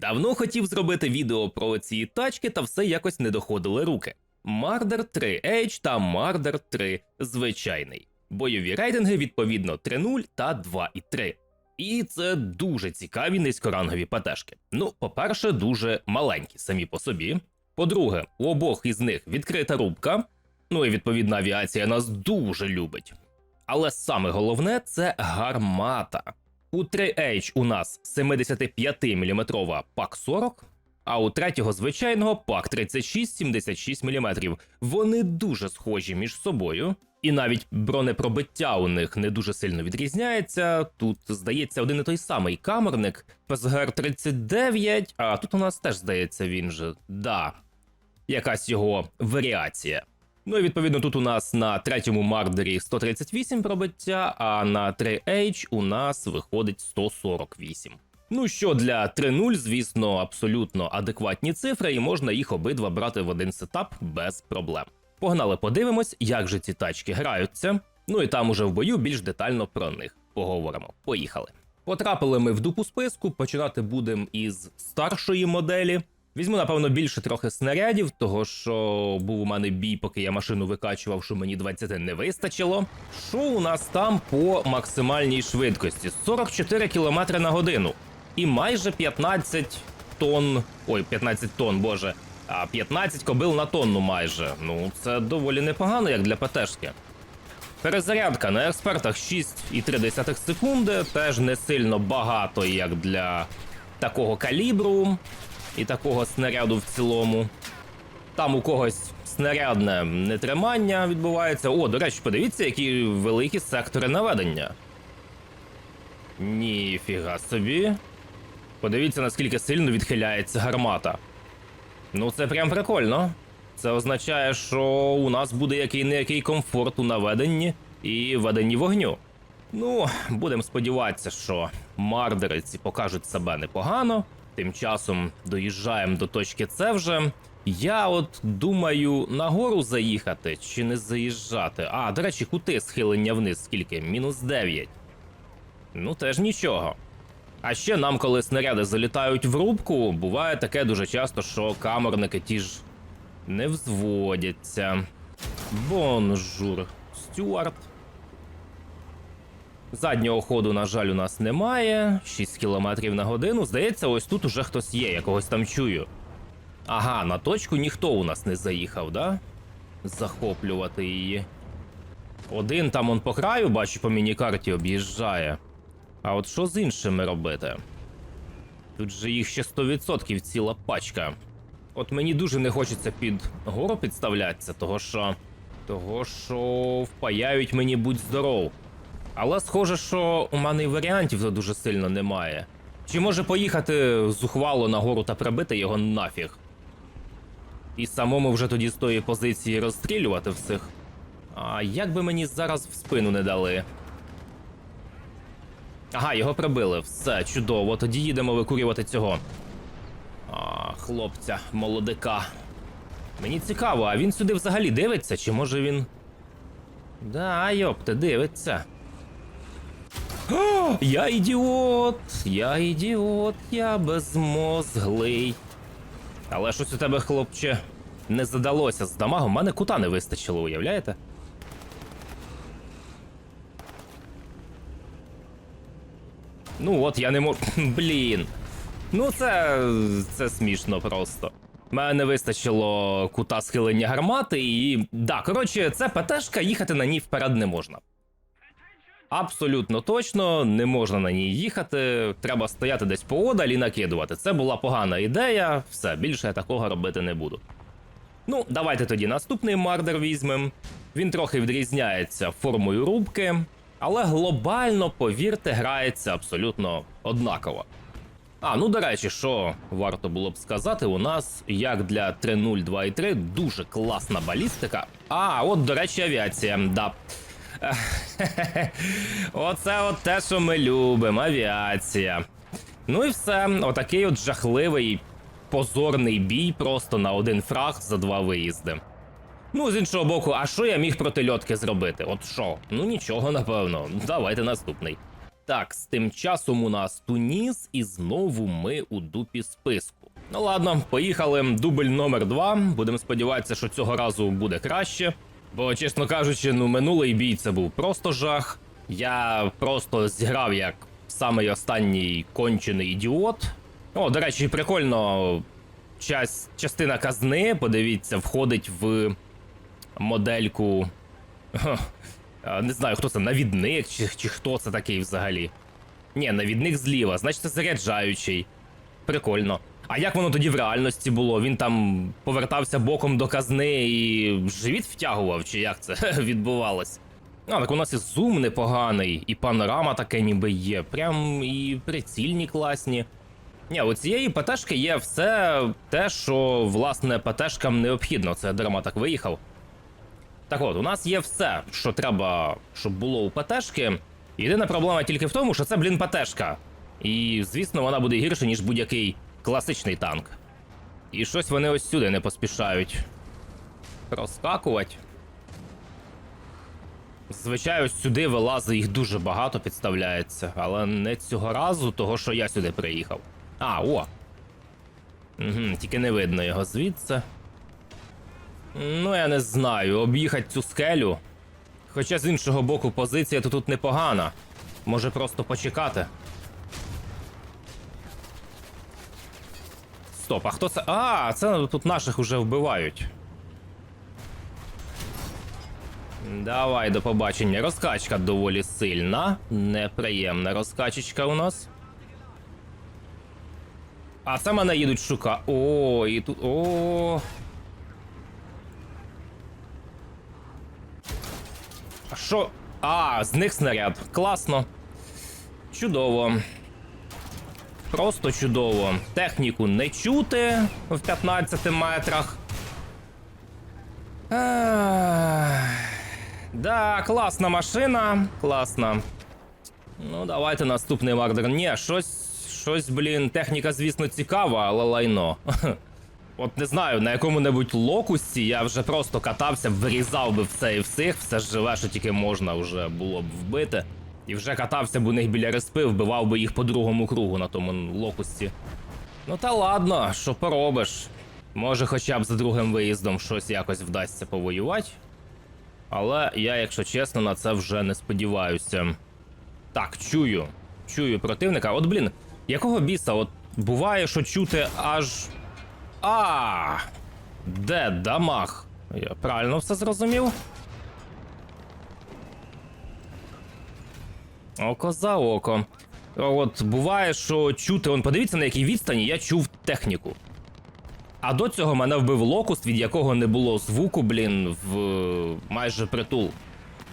Давно хотів зробити відео про ці тачки, та все якось не доходили руки. Мардер 3 H та Мардер 3 звичайний. Бойові рейтинги відповідно 3.0 та 2.3. І це дуже цікаві низькорангові ПТшки. Ну, по-перше, дуже маленькі самі по собі. По-друге, у обох із них відкрита рубка. Ну і відповідна авіація нас дуже любить. Але саме головне це гармата. У 3H у нас 75-мм пак 40, а у третього звичайного пак 36-76 мм. Вони дуже схожі між собою, і навіть бронепробиття у них не дуже сильно відрізняється. Тут, здається, один і той самий камерник ПСГР 39, а тут у нас теж здається він же. Да, якась його варіація. Ну і відповідно тут у нас на третьому мардері 138 пробиття, а на 3H у нас виходить 148. Ну що для 3.0, звісно, абсолютно адекватні цифри, і можна їх обидва брати в один сетап без проблем. Погнали, подивимось, як же ці тачки граються. Ну і там уже в бою більш детально про них поговоримо. Поїхали. Потрапили ми в дупу списку. Починати будемо із старшої моделі. Візьму, напевно, більше трохи снарядів, того що був у мене бій, поки я машину викачував, що мені 20 не вистачило. Що у нас там по максимальній швидкості? 44 км на годину. І майже 15 тонн. Ой, 15 тонн, боже. А 15 кобил на тонну майже. Ну, це доволі непогано, як для ПТшки. Перезарядка на експертах 6,3 секунди, теж не сильно багато, як для такого калібру і такого снаряду в цілому. Там у когось снарядне нетримання відбувається. О, до речі, подивіться, які великі сектори наведення. Ніфіга собі. Подивіться, наскільки сильно відхиляється гармата. Ну, це прям прикольно. Це означає, що у нас буде який не який комфорт у наведенні і веденні вогню. Ну, будемо сподіватися, що мардериці покажуть себе непогано. Тим часом доїжджаємо до точки С вже. Я от думаю нагору заїхати чи не заїжджати. А, до речі, кути схилення вниз скільки? Мінус 9. Ну, теж нічого. А ще нам, коли снаряди залітають в рубку, буває таке дуже часто, що камерники ті ж не взводяться. Бонжур, Стюарт. Заднього ходу, на жаль, у нас немає. 6 км на годину. Здається, ось тут уже хтось є, я когось там чую. Ага, на точку ніхто у нас не заїхав, да? Захоплювати її. Один там он по краю, бачу, по мінікарті об'їжджає. А от що з іншими робити? Тут же їх ще 100% ціла пачка. От мені дуже не хочеться під гору підставлятися, того що. Того що впаяють мені будь здоров. Але схоже, що у мене і варіантів дуже сильно немає. Чи може поїхати зухвало на гору та прибити його нафіг? І самому вже тоді з тої позиції розстрілювати всіх. А як би мені зараз в спину не дали? Ага, його прибили. Все, чудово. Тоді їдемо викурювати цього. А, хлопця, молодика. Мені цікаво, а він сюди взагалі дивиться, чи може він. Да, йопте, дивиться. Я ідіот, я ідіот, я безмозглий. Але щось у тебе, хлопче, не задалося з дамагом, мене кута не вистачило, уявляєте? Ну от я не можу. Блін. Ну це. це смішно просто. Мене не вистачило кута схилення гармати, і. Да, коротше, це ПТшка, їхати на ній вперед не можна. Абсолютно точно не можна на ній їхати. Треба стояти десь поодаль і накидувати. Це була погана ідея, все, більше я такого робити не буду. Ну, давайте тоді наступний мардер візьмемо. Він трохи відрізняється формою рубки, але глобально, повірте, грається абсолютно однаково. А, ну до речі, що варто було б сказати, у нас, як для 3.0, 2.3, дуже класна балістика. А, от, до речі, авіація, да. Оце от те, що ми любимо, авіація. Ну і все, отакий от жахливий, позорний бій просто на один фраг за два виїзди. Ну, з іншого боку, а що я міг проти льотки зробити? От що? Ну нічого, напевно. Давайте наступний. Так, з тим часом у нас Туніс, і знову ми у дупі списку. Ну ладно, поїхали. Дубль номер два. Будемо сподіватися, що цього разу буде краще. Бо, чесно кажучи, ну минулий бій це був просто жах. Я просто зіграв як самий останній кончений ідіот. О, до речі, прикольно. Час, частина казни, подивіться, входить в модельку. Не знаю, хто це, навідник чи, чи хто це такий взагалі. Ні, навідник зліва, значить це заряджаючий. Прикольно. А як воно тоді в реальності було? Він там повертався боком до казни і живіт втягував, чи як це відбувалось? А, так у нас і зум непоганий, і панорама таке ніби є. Прям і прицільні класні. Ні, у цієї ПТшки є все те, що власне ПТшкам необхідно. Це дарма так виїхав. Так от, у нас є все, що треба, щоб було у ПТшки. Єдина проблема тільки в тому, що це, блін, ПТшка. І, звісно, вона буде гірше, ніж будь-який класичний танк. І щось вони ось сюди не поспішають. Проскакувати. Звичайно, сюди вилази їх дуже багато підставляється, але не цього разу, того що я сюди приїхав. А, о! Угу, тільки не видно його звідси. Ну, я не знаю, об'їхати цю скелю. Хоча з іншого боку, позиція то тут непогана. Може просто почекати. Стоп, а хто це? А, це тут наших уже вбивають. Давай, до побачення. Розкачка доволі сильна. Неприємна розкачечка у нас. А це мене їдуть шука. О, і тут. О. А що? А, з них снаряд. Класно. Чудово. Просто чудово. Техніку не чути в 15 метрах. Ах. Да, класна машина. Класна. Ну, давайте наступний мардер. Ні, щось. Щось, блін, техніка, звісно, цікава, але лайно. От не знаю, на якому-небудь локусі я вже просто катався, вирізав би все і всіх, все живе, що тільки можна вже було б вбити. І вже катався б у них біля респи, вбивав би їх по другому кругу на тому локусі. Ну та ладно, що поробиш. Може, хоча б за другим виїздом щось якось вдасться повоювати. Але я, якщо чесно, на це вже не сподіваюся. Так, чую. Чую противника. От, блін, якого біса? От буває, що чути аж. А, де дамаг? Я правильно все зрозумів? Око за око. От буває, що чути, он подивіться, на якій відстані я чув техніку. А до цього мене вбив локуст, від якого не було звуку, блін, в майже притул.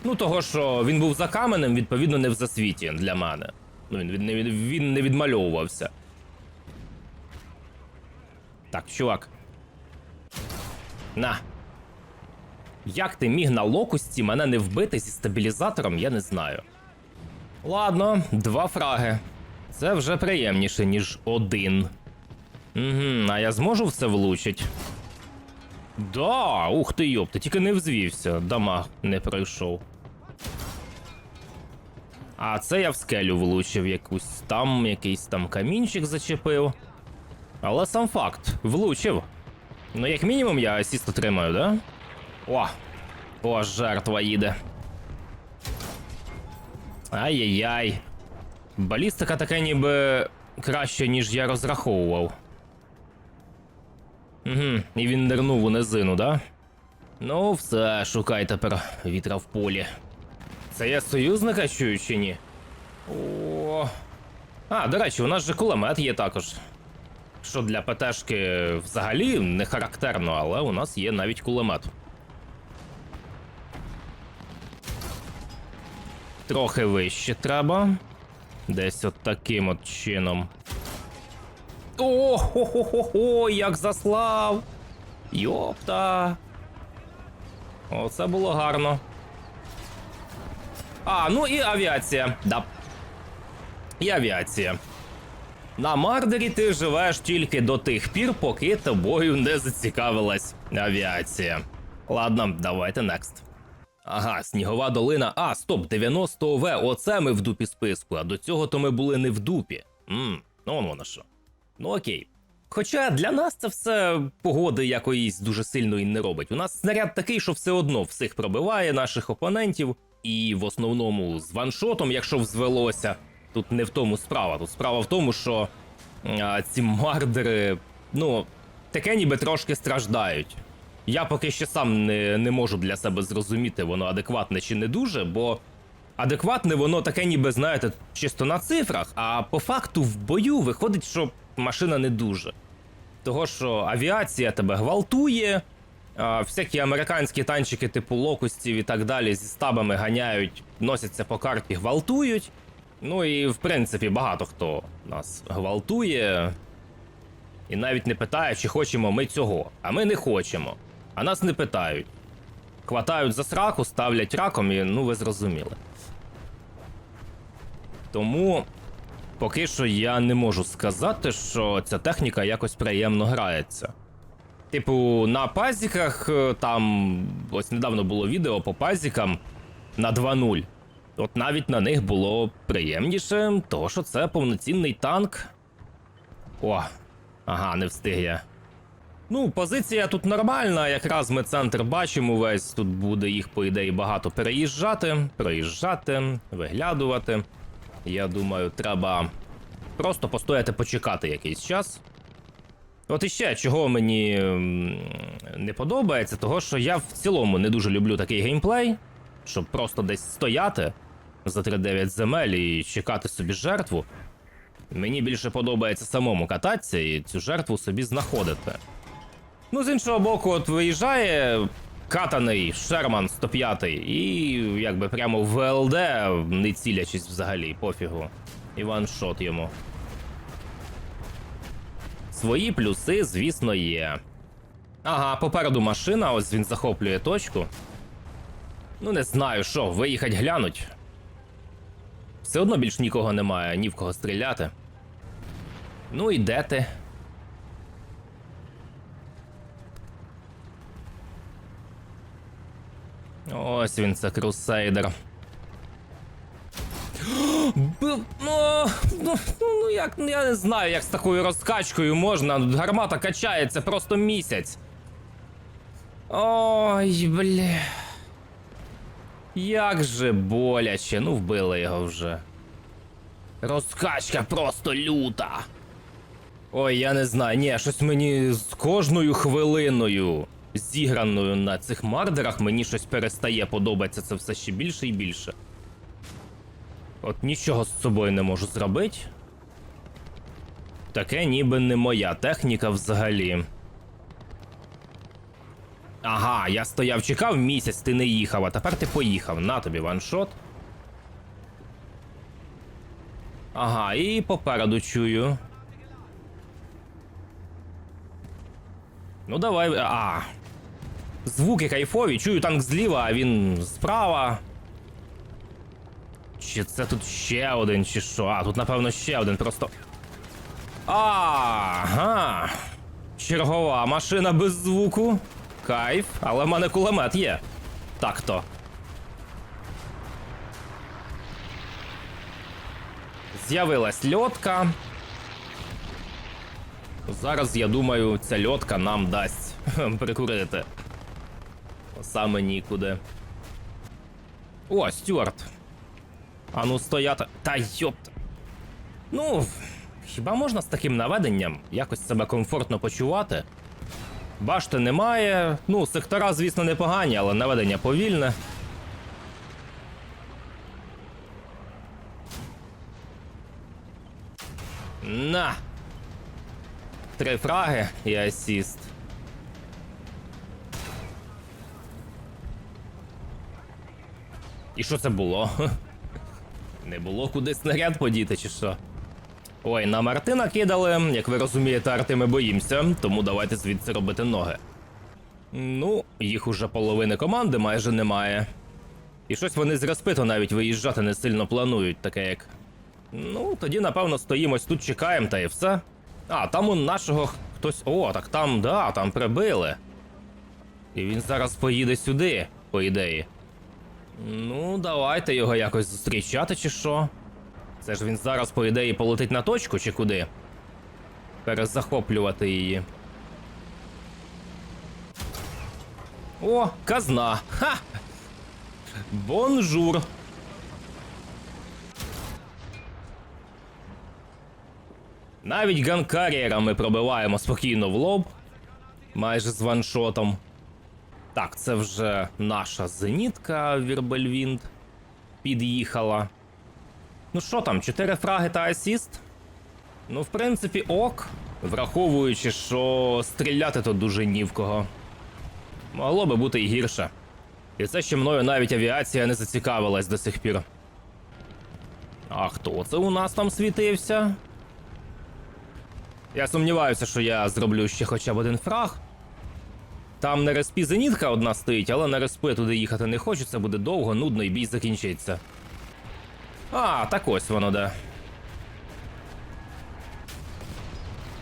Ну, того, що він був за каменем, відповідно, не в засвіті для мене. Ну, він, не він не відмальовувався. Так, чувак. На. Як ти міг на локусті мене не вбити зі стабілізатором, я не знаю. Ладно, два фраги. Це вже приємніше, ніж один. Угу, а я зможу в це влучить? Да, ух ти йоп, ти тільки не взвівся, дамаг не пройшов. А це я в скелю влучив якусь там, якийсь там камінчик зачепив. Але сам факт, влучив. Ну, як мінімум, я асіст отримаю, да? О! О, жертва їде. Ай-яй-яй. Балістика така ніби краще, ніж я розраховував. Угу, і він нирнув у низину, да? Ну, все, шукай тепер вітра в полі. Це я союзника чую чи ні? О. А, до речі, у нас же кулемет є також. Що для ПТшки взагалі не характерно, але у нас є навіть кулемет. Трохи вище треба. Десь от таким от чином. О, хо хо хо хо як заслав! Йопта! Оце було гарно. А, ну і авіація. Да. І авіація. На Мардері ти живеш тільки до тих пір, поки тобою не зацікавилась авіація. Ладно, давайте next. Ага, снігова долина. А, стоп, 90 ОВ, оце ми в дупі списку, а до цього то ми були не в дупі. Мм, ну он воно що. Ну окей. Хоча для нас це все погоди якоїсь дуже сильно не робить. У нас снаряд такий, що все одно всіх пробиває наших опонентів, і в основному з ваншотом, якщо взвелося, тут не в тому справа. Тут справа в тому, що а, ці мардери, ну, таке ніби трошки страждають. Я поки ще сам не, не можу для себе зрозуміти, воно адекватне чи не дуже, бо адекватне воно таке, ніби, знаєте, чисто на цифрах, а по факту в бою виходить, що машина не дуже. Того, що авіація тебе гвалтує, а, всякі американські танчики типу локустів і так далі зі стабами ганяють, носяться по карті, гвалтують. Ну і в принципі багато хто нас гвалтує. І навіть не питає, чи хочемо ми цього. А ми не хочемо. А нас не питають. Хватають за сраку, ставлять раком і ну ви зрозуміли. Тому поки що я не можу сказати, що ця техніка якось приємно грається. Типу, на пазіках е, там ось недавно було відео по пазікам на 2.0. От навіть на них було приємніше, того що це повноцінний танк. О, ага, не встиг я. Ну, позиція тут нормальна, якраз ми центр бачимо весь. Тут буде їх, по ідеї, багато переїжджати, проїжджати, виглядувати. Я думаю, треба просто постояти почекати якийсь час. От іще, чого мені не подобається, того що я в цілому не дуже люблю такий геймплей, щоб просто десь стояти за 3-9 земель і чекати собі жертву. Мені більше подобається самому кататися і цю жертву собі знаходити. Ну, з іншого боку, от виїжджає катаний Шерман 105 і якби прямо в ВЛД, не цілячись взагалі, пофігу. І ваншот йому. Свої плюси, звісно, є. Ага, попереду машина, ось він захоплює точку. Ну, не знаю, що, виїхать глянуть. Все одно більш нікого немає, ні в кого стріляти. Ну і де ти? Ось він, це крусейдер. Б- Ну, ну, ну як, ну, я не знаю, як з такою розкачкою можна. Гармата качається просто місяць. Ой, бля. Як же боляче, ну вбили його вже. Розкачка просто люта. Ой, я не знаю, ні, щось мені з кожною хвилиною зіграною на цих мардерах мені щось перестає подобатися це все ще більше і більше. От нічого з собою не можу зробити. Таке ніби не моя техніка взагалі. Ага, я стояв, чекав місяць, ти не їхав, а тепер ти поїхав. На тобі ваншот. Ага, і попереду чую. Ну давай. А. Звуки кайфові, чую танк зліва, а він справа. Чи це тут ще один, чи що? А, тут напевно ще один, просто. Ага. Чергова машина без звуку. Кайф, але в мене кулемет є. Так то. З'явилась льотка. Зараз, я думаю, ця льотка нам дасть прикурити. Саме нікуди. О, Стюарт. А ну стояти. Та йопт. Ну, хіба можна з таким наведенням якось себе комфортно почувати? Башти немає. Ну, сектора, звісно, непогані, але наведення повільне. На! Три фраги і асіст. І що це було? Не було куди снаряд подіти, чи що? Ой, на Мартина кидали. Як ви розумієте, арти ми боїмося, тому давайте звідси робити ноги. Ну, їх уже половини команди майже немає. І щось вони з розпиту навіть виїжджати не сильно планують, таке як. Ну, тоді, напевно, стоїмось тут, чекаємо, та і все. А, там у нашого хтось. О, так там, да, там прибили. І він зараз поїде сюди, по ідеї. Ну, давайте його якось зустрічати, чи що. Це ж він зараз, по ідеї, полетить на точку, чи куди? Перезахоплювати її. О, казна! Ха! Бонжур! Навіть ганкарієра ми пробиваємо спокійно в лоб. Майже з ваншотом. Так, це вже наша зенітка Вірбельвінд під'їхала. Ну що там, 4 фраги та асіст? Ну, в принципі, ок. Враховуючи, що стріляти тут дуже ні в кого. Могло би бути і гірше. І це ще мною навіть авіація не зацікавилась до сих пір. А хто це у нас там світився? Я сумніваюся, що я зроблю ще хоча б один фраг. Там на респі зенітка одна стоїть, але на респу туди їхати не це буде довго, нудно і бій закінчиться. А, так ось воно де.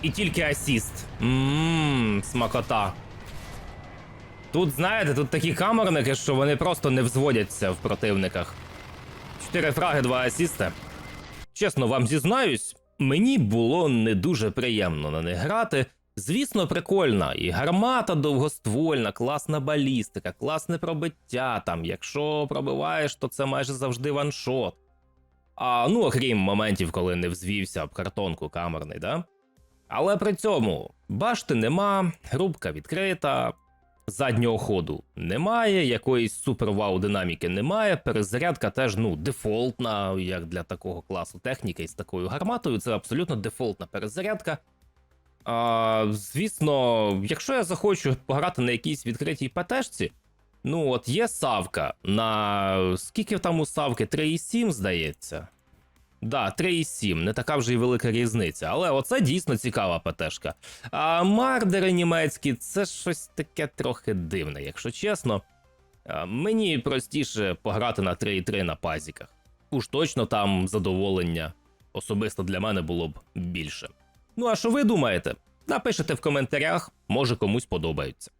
І тільки асіст. Ммм, смакота. Тут, знаєте, тут такі камерники, що вони просто не взводяться в противниках. Чотири фраги, два асісти. Чесно вам зізнаюсь, мені було не дуже приємно на них грати. Звісно, прикольна. І гармата довгоствольна, класна балістика, класне пробиття там. Якщо пробиваєш, то це майже завжди ваншот. А ну, окрім моментів, коли не взвівся об картонку камерний, да? Але при цьому башти нема, рубка відкрита, заднього ходу немає, якоїсь супер-вау динаміки немає. Перезарядка теж ну дефолтна, як для такого класу техніки з такою гарматою. Це абсолютно дефолтна перезарядка. А, звісно, якщо я захочу пограти на якійсь відкритій ПТшці, ну от є Савка на скільки там у Савки? 3,7, здається. Да, 3,7, не така вже й велика різниця, але оце дійсно цікава ПТшка. А мардери німецькі це щось таке трохи дивне, якщо чесно. Мені простіше пограти на 3,3 на пазіках. Уж точно там задоволення особисто для мене було б більше. Ну а що ви думаєте? Напишете в коментарях, може комусь подобаються.